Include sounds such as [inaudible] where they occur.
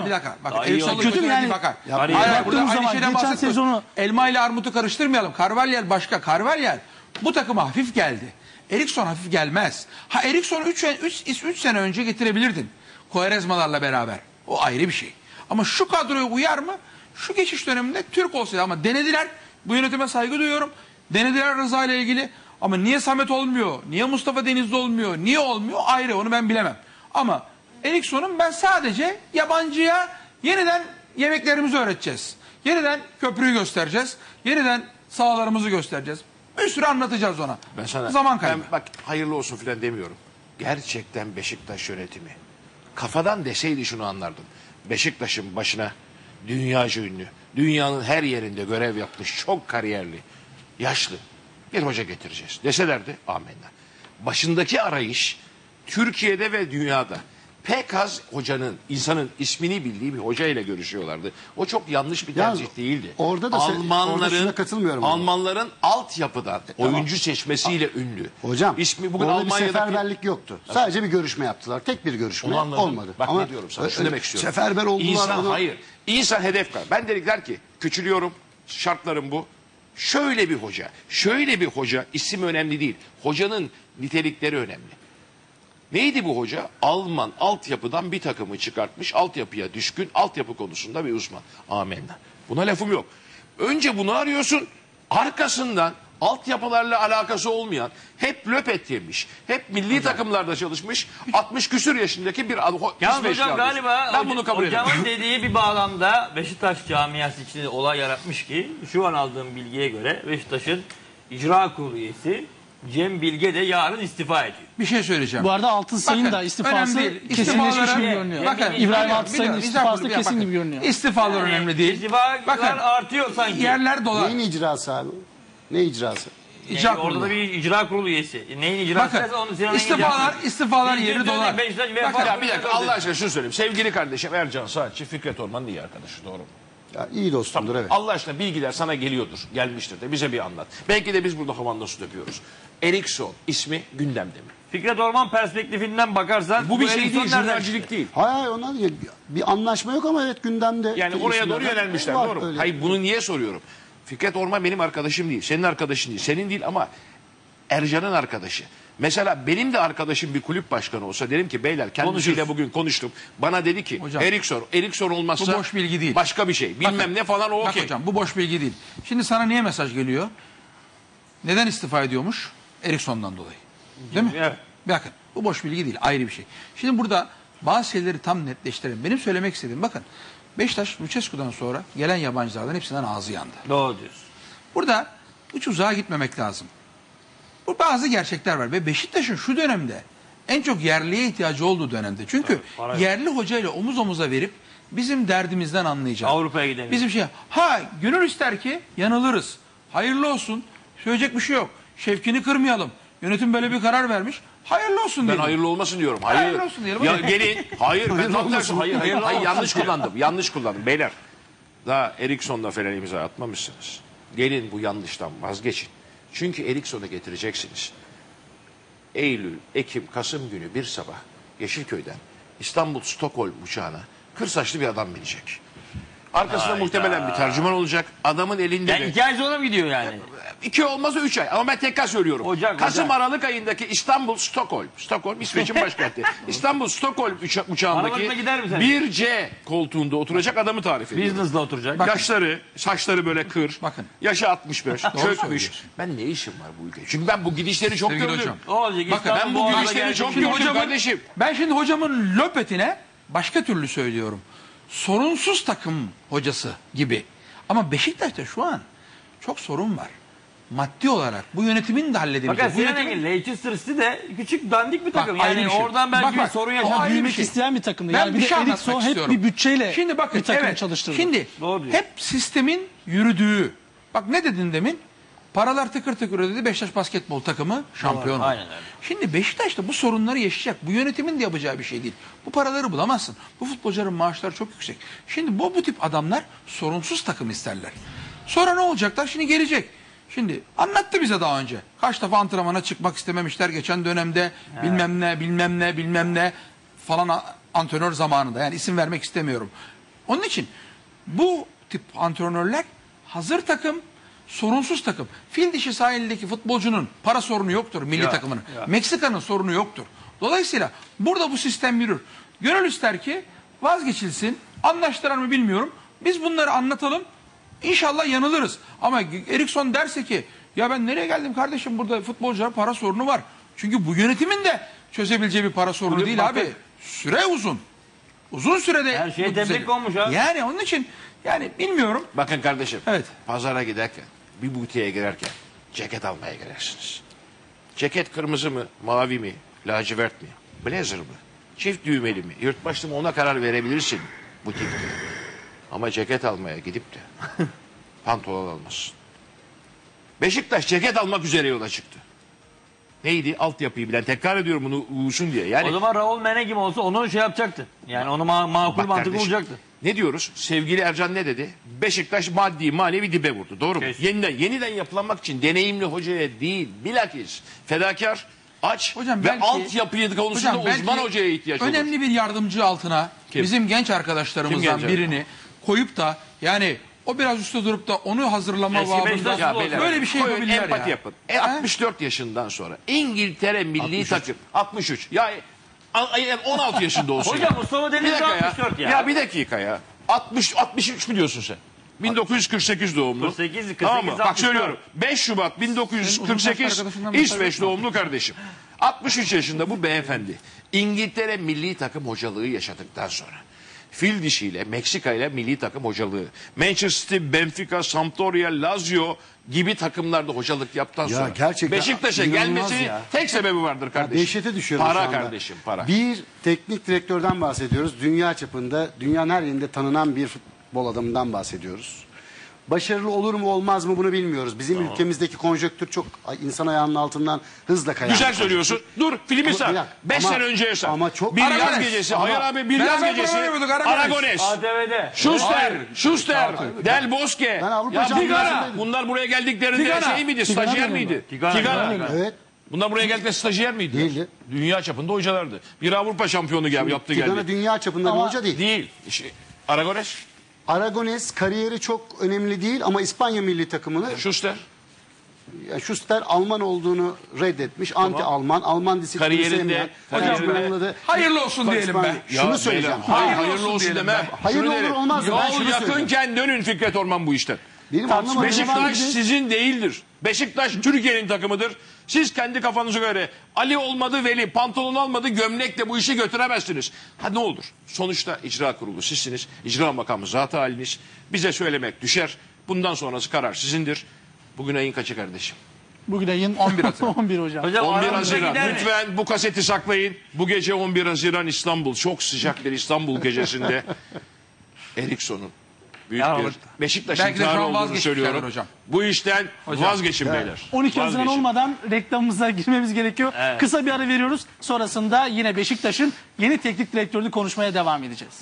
mi? Bir dakika. Bakın Daha iyi Eriksson'la oldu. Kötü mü yani? Bakar. Ya, Hayır, hayır, burada aynı zaman şeyden geçen bahsetmiyoruz. sezonu- Elma ile armutu karıştırmayalım. Carvalhal başka. Carvalhal bu takıma hafif geldi. Eriksson hafif gelmez. Ha Eriksson'u 3 3 3 sene önce getirebilirdin. Koerezmalarla beraber. O ayrı bir şey. Ama şu kadroya uyar mı? Şu geçiş döneminde Türk olsaydı ama denediler. Bu yönetime saygı duyuyorum. Denediler Rıza ile ilgili. Ama niye Samet olmuyor? Niye Mustafa Denizli olmuyor? Niye olmuyor? Ayrı onu ben bilemem. Ama Eriksson'un ben sadece yabancıya yeniden yemeklerimizi öğreteceğiz. Yeniden köprüyü göstereceğiz. Yeniden sahalarımızı göstereceğiz. Bir sürü anlatacağız ona. Ben sana Zaman kaybı. Ben bak hayırlı olsun filan demiyorum. Gerçekten Beşiktaş yönetimi kafadan deseydi şunu anlardım. Beşiktaş'ın başına dünyaca ünlü, dünyanın her yerinde görev yapmış, çok kariyerli, yaşlı bir hoca getireceğiz. Deselerdi amenna. Başındaki arayış Türkiye'de ve dünyada pek az hocanın, insanın ismini bildiği bir hoca ile görüşüyorlardı. O çok yanlış bir Yalnız tercih değildi. orada da orada Almanların, şuna katılmıyorum ama. Almanların altyapıdan oyuncu seçmesiyle ünlü. Hocam ismi bugün orada Almanya'daki bir seferberlik yoktu. Sadece bir görüşme yaptılar. Tek bir görüşme Onu anladım. olmadı. Bak Ama ne diyorum sana, şunu öyle demek istiyorum. Seferber oldular. İnsan onu- hayır. İnsan hedef kar. Ben dedikler ki küçülüyorum, şartlarım bu. Şöyle bir hoca, şöyle bir hoca isim önemli değil. Hocanın nitelikleri önemli. Neydi bu hoca? Alman altyapıdan bir takımı çıkartmış, altyapıya düşkün, altyapı konusunda bir uzman. Amenna. Buna lafım yok. Önce bunu arıyorsun, arkasından altyapılarla alakası olmayan, hep löpet yemiş, hep milli takımlarda çalışmış, 60 küsür yaşındaki bir ad- ho- Ya İsveçli hocam galiba ben bunu kabul ederim. hocamın dediği bir bağlamda Beşiktaş camiası içinde olay yaratmış ki şu an aldığım bilgiye göre Beşiktaş'ın icra kurulu üyesi Cem Bilge de yarın istifa ediyor. Bir şey söyleyeceğim. Bu arada Altınsaç'ın Bakın, da istifası önemli değil. kesinleşmiş İstifalara- gibi görünüyor. Bakın, İbrahim biliyorum, Altınsay'ın biliyorum. istifası da kesin gibi görünüyor. İstifalar önemli değil. İstifalar Bakın artıyor sanki. yerler dolar. Neyin icrası abi? Ne icrası? İcra Yani orada kurulu. da bir icra kurulu üyesi. Neyin icrası Bakın onu istifalar istifalar Bir- yeri bir- dolar. Beşiktaş Ya bir dakika Allah aşkına şunu söyleyeyim. Sevgili kardeşim Ercan Saatçi, Fikret Orman iyi arkadaşı doğru mu? Ya iyi dostumdur evet. Allah aşkına bilgiler sana geliyordur. Gelmiştir de bize bir anlat. Belki de biz burada havanda su döküyoruz. Erikson ismi gündemde mi? Fikret Orman perspektifinden bakarsan Bu bir şey değil, nereden jurnalcilik çıktı? değil. Hayır hayır onlar değil. bir anlaşma yok ama evet gündemde. Yani oraya doğru yönelmişler Var doğru mu? öyle. Hayır bunu niye soruyorum? Fikret Orman benim arkadaşım değil. Senin arkadaşın değil. Senin değil ama Ercan'ın arkadaşı. Mesela benim de arkadaşım bir kulüp başkanı olsa derim ki beyler kendisiyle Konuşuruz. bugün konuştum. Bana dedi ki Hocam, Erikson, Erikson olmazsa bu boş bilgi değil. başka bir şey. Bilmem Bakın, ne falan o Bak okey. hocam bu boş bilgi değil. Şimdi sana niye mesaj geliyor? Neden istifa ediyormuş? Eriksson'dan dolayı. Değil mi? Evet. Bakın bu boş bilgi değil ayrı bir şey. Şimdi burada bazı şeyleri tam netleştirelim. Benim söylemek istediğim bakın Beşiktaş Lucescu'dan sonra gelen yabancılardan hepsinden ağzı yandı. Doğru diyorsun. Burada uç uzağa gitmemek lazım. Bu bazı gerçekler var ve Beşiktaş'ın şu dönemde en çok yerliye ihtiyacı olduğu dönemde. Çünkü yok. yerli hocayla omuz omuza verip bizim derdimizden anlayacak. Avrupa'ya gidelim. Bizim şey ha gönül ister ki yanılırız. Hayırlı olsun. Söyleyecek bir şey yok. Şevkini kırmayalım. Yönetim böyle bir karar vermiş. Hayırlı olsun Ben diyelim. hayırlı olmasın diyorum. Hayır. Hayırlı olsun diyelim. Ya gelin. [laughs] Hayır ben tam tersi. Hayır, hayır, hayır, yanlış kullandım. Yanlış kullandım. Beyler. Daha Eriksson'la falan imza atmamışsınız. Gelin bu yanlıştan vazgeçin. Çünkü Eriksson'u getireceksiniz. Eylül, Ekim, Kasım günü bir sabah Yeşilköy'den İstanbul Stockholm uçağına kır saçlı bir adam binecek. Arkasında muhtemelen bir tercüman olacak. Adamın elinde Yani de... iki ay sonra mı gidiyor yani? İki olmazsa üç ay. Ama ben tekrar söylüyorum. Ocak, Kasım Ocak. Aralık ayındaki İstanbul Stockholm. Stockholm İsveç'in [laughs] başkenti. İstanbul Stockholm uça- uçağındaki Aralıkta gider mi sen? bir C koltuğunda oturacak adamı tarif ediyorum. Business'la oturacak. Bak- Yaşları, saçları böyle kır. Bakın. Yaşı 65, çökmüş. söylüyorsun. Ben ne işim var bu ülkede? Çünkü ben bu gidişleri çok Sevgili gördüm. hocam. O olacak. Bakın, İstanbul ben bu gidişleri çok Şimdi gördüm hocamın- kardeşim. Ben şimdi hocamın löpetine başka türlü söylüyorum. Sorunsuz takım hocası gibi. Ama Beşiktaş'ta şu an çok sorun var. Maddi olarak bu yönetimin de halledemeyeceği. Fakat Bu yönetimin- Engin Leicester City de küçük dandik bir takım. ayrı yani bir şey. oradan belki Bak, bak, bir sorun bir büyümek şey. isteyen bir takımdı. Ben Yani bir bir de şey Eriksson anlatmak hep istiyorum. bir bütçeyle Şimdi bakın bir takımı evet, çalıştırdı. Şimdi Doğru diyor. hep sistemin yürüdüğü. Bak ne dedin demin? Paralar tıkır tıkır ödedi. Beşiktaş basketbol takımı şampiyon oldu. aynen öyle. Şimdi Beşiktaş'ta bu sorunları yaşayacak. Bu yönetimin de yapacağı bir şey değil. Bu paraları bulamazsın. Bu futbolcuların maaşları çok yüksek. Şimdi bu, bu tip adamlar sorunsuz takım isterler. Sonra ne olacaklar? Şimdi gelecek. Şimdi anlattı bize daha önce. Kaç defa antrenmana çıkmak istememişler geçen dönemde. Bilmem ne, bilmem ne, bilmem ne falan antrenör zamanında. Yani isim vermek istemiyorum. Onun için bu tip antrenörler hazır takım, sorunsuz takım. Fil dişi sahildeki futbolcunun para sorunu yoktur milli Ya, takımının. ya. Meksika'nın sorunu yoktur. Dolayısıyla burada bu sistem yürür. Gönül ister ki vazgeçilsin. Anlaştılar mı bilmiyorum. Biz bunları anlatalım. İnşallah yanılırız. Ama Erikson derse ki ya ben nereye geldim kardeşim burada futbolcular para sorunu var. Çünkü bu yönetimin de çözebileceği bir para sorunu Bugün değil bakın- abi. Süre uzun. Uzun sürede Her tebrik düzelir. olmuş abi. Yani onun için yani bilmiyorum. Bakın kardeşim. Evet. Pazara giderken, bir butiğe girerken ceket almaya girersiniz. Ceket kırmızı mı, mavi mi, lacivert mi, blazer mı, çift düğmeli mi, yırtmaçlı mı ona karar verebilirsin butikte. Ama ceket almaya gidip de [laughs] pantolon almasın. Beşiktaş ceket almak üzere yola çıktı. Neydi? Altyapıyı bilen. Tekrar ediyorum bunu uyusun diye. Yani O zaman Raul Menegim olsa onu şey yapacaktı. Yani onu ma- makul Bak mantıklı kardeşim, olacaktı. Ne diyoruz? Sevgili Ercan ne dedi? Beşiktaş maddi manevi dibe vurdu. Doğru mu? Kesin. Yeniden yeniden yapılanmak için deneyimli hocaya değil, bilakis fedakar, aç Hocam ve belki- altyapı konusunda Hocam belki uzman hocaya ihtiyaç olur. Önemli bir yardımcı altına Kim? bizim genç Kim arkadaşlarımızdan genç birini koyup da yani o biraz üstte durup da onu hazırlama Eski babında Ya böyle bir şey koyun, yapabilirler empati ya. yapın. E, 64 yaşından sonra İngiltere milli takım 63. Ya a- a- 16 yaşında olsun. Hocam ya. Mustafa Bir Denizli dakika 64 ya. Ya bir dakika ya. 60 63 mi diyorsun sen? 1948 doğumlu. 48, 48, tamam mı? Bak 64. söylüyorum. 5 Şubat Senin uzun 1948 saçlı arkadaşından mesaj İsveç yok doğumlu kardeşim. 63 yaşında bu beyefendi. İngiltere milli takım hocalığı yaşadıktan sonra fil dişiyle Meksika ile milli takım hocalığı. Manchester, Benfica, Sampdoria, Lazio gibi takımlarda hocalık yaptıktan Ya sonra gerçekten Beşiktaş'a inanılmaz gelmesinin ya. tek sebebi vardır kardeşim. Dehşete düşüyorum Para şu anda. kardeşim para. Bir teknik direktörden bahsediyoruz. Dünya çapında, dünyanın her yerinde tanınan bir futbol adamından bahsediyoruz. Başarılı olur mu olmaz mı bunu bilmiyoruz. Bizim ülkemizdeki konjöktür çok insan ayağının altından hızla kayan. Güzel söylüyorsun. Dur filmi sar. 5 Ama- sene önce yaşa. ama çok- bir yaz Aragones. gecesi. Ama- Hayır abi bir yaz gecesi. Aragones. ATV'de. Schuster, Schuster, Del Bosque. Ben Avrupa ya Şampiyonası'ndaydım. bunlar, bunlar buraya geldiklerinde Tigana. şey miydi? Stajyer miydi? Tigana. Tigana. Tigana. Evet. Bunlar buraya geldiklerinde stajyer miydi? Değildi. Dünya çapında hocalardı. Bir Avrupa şampiyonu gel, yaptı Tigana geldi. dünya çapında bir hoca değil. Değil. Aragones, Aragones kariyeri çok önemli değil ama İspanya milli takımını Schuster. ya Schuster Alman olduğunu reddetmiş. Anti Alman, Alman disiplini Kariyerinde- sevmeyen. anladı. Hayırlı olsun diyelim İspanya- be. Şunu Ya söyleyeceğim. Hayır, Hayırlı hayırlı olsun diyelim deme. be. Hayırlı Şunu olur derim. olmaz? Ben Yol şunu yakınken dönün Fikret Orman bu işten. Benim anlamadığım Beşiktaş bir- sizin değildir. Beşiktaş Türkiye'nin takımıdır. Siz kendi kafanıza göre Ali olmadı Veli, pantolon almadı gömlekle bu işi götüremezsiniz. Ha ne olur? Sonuçta icra kurulu sizsiniz. İcra makamı zat haliniz. Bize söylemek düşer. Bundan sonrası karar sizindir. Bugün ayın kaçı kardeşim? Bugün ayın [laughs] 11 Haziran. 11 hocam. Hocam 11 aramızda Haziran. gider mi? Lütfen bu kaseti saklayın. Bu gece 11 Haziran İstanbul. Çok sıcak bir İstanbul gecesinde. [laughs] Eriksson'un büyük Ya bir hocam. Beşiktaş'ın Belki de şu olduğunu vazgeçmişlerdir söylüyorum. hocam. Bu işten Hocam. vazgeçin beyler. 12 Haziran Vazgeçin. olmadan reklamımıza girmemiz gerekiyor. Evet. Kısa bir ara veriyoruz. Sonrasında yine Beşiktaş'ın yeni teknik direktörünü konuşmaya devam edeceğiz.